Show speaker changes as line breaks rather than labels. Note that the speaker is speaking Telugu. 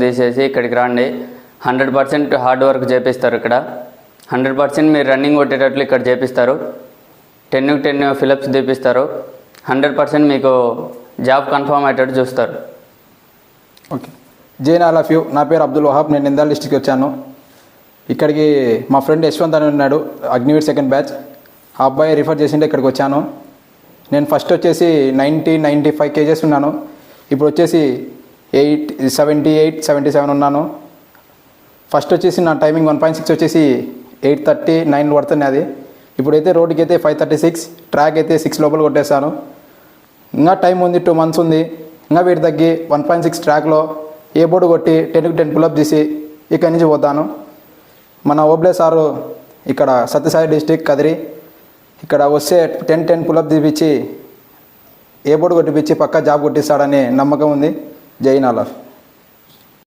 తీసేసి ఇక్కడికి రండి. హండ్రెడ్ పర్సెంట్ హార్డ్ వర్క్ చేపిస్తారు ఇక్కడ. హండ్రెడ్ పర్సెంట్ మీరు రన్నింగ్ కొట్టేటట్లు ఇక్కడ చేపిస్తారు. టెన్ టెన్ ఫిలప్స్ తీపిస్తారు. హండ్రెడ్ పర్సెంట్ మీకు జాబ్ కన్ఫర్మ్ అయ్యేటట్టు చూస్తారు.
Okay. Jain all of you. నా పేరు అబ్దుల్ వహాబ్. నేను నిందాల్ డిస్టిక్కి వచ్చాను. ఇక్కడికి మా ఫ్రెండ్ యశ్వంత్ అని ఉన్నాడు అగ్నివీర్ సెకండ్ బ్యాచ్. ఆ అబ్బాయి రిఫర్ చేసిండే ఇక్కడికి వచ్చాను. నేను ఫస్ట్ వచ్చేసి నైంటీ నైంటీ ఫైవ్ కేజెస్ ఉన్నాను. ఇప్పుడు వచ్చేసి eight seventy eight seventy seven ఉన్నాను. ఫస్ట్ వచ్చేసి నా టైమింగ్ వన్ పాయింట్ సిక్స్ వచ్చేసి ఎయిట్ థర్టీ నైన్ పడుతుంది అది. ఇప్పుడైతే రోడ్డుకి అయితే ఫైవ్ థర్టీ సిక్స్ ట్రాక్ అయితే సిక్స్ లోపల కొట్టేస్తాను ఇంకా టైం ఉంది టూ మంత్స్ ఉంది. ఇంకా వీటి తగ్గి వన్ పాయింట్ సిక్స్ ట్రాక్లో ఏ బోర్డు కొట్టి టెన్కి టెన్ పులప్ చేసి ఇక్కడి నుంచి పోతాను. మన ఓబ్లే సారు ఇక్కడ సత్యసాయి డిస్టిక్ కదిరి. ఇక్కడ వస్తే టెన్ టెన్ పులప్ తీపిచ్చి ఏ బోర్డు కొట్టిపించి పక్కా జాబ్ కొట్టిస్తాడనే నమ్మకం ఉంది. జై నాలఫ్.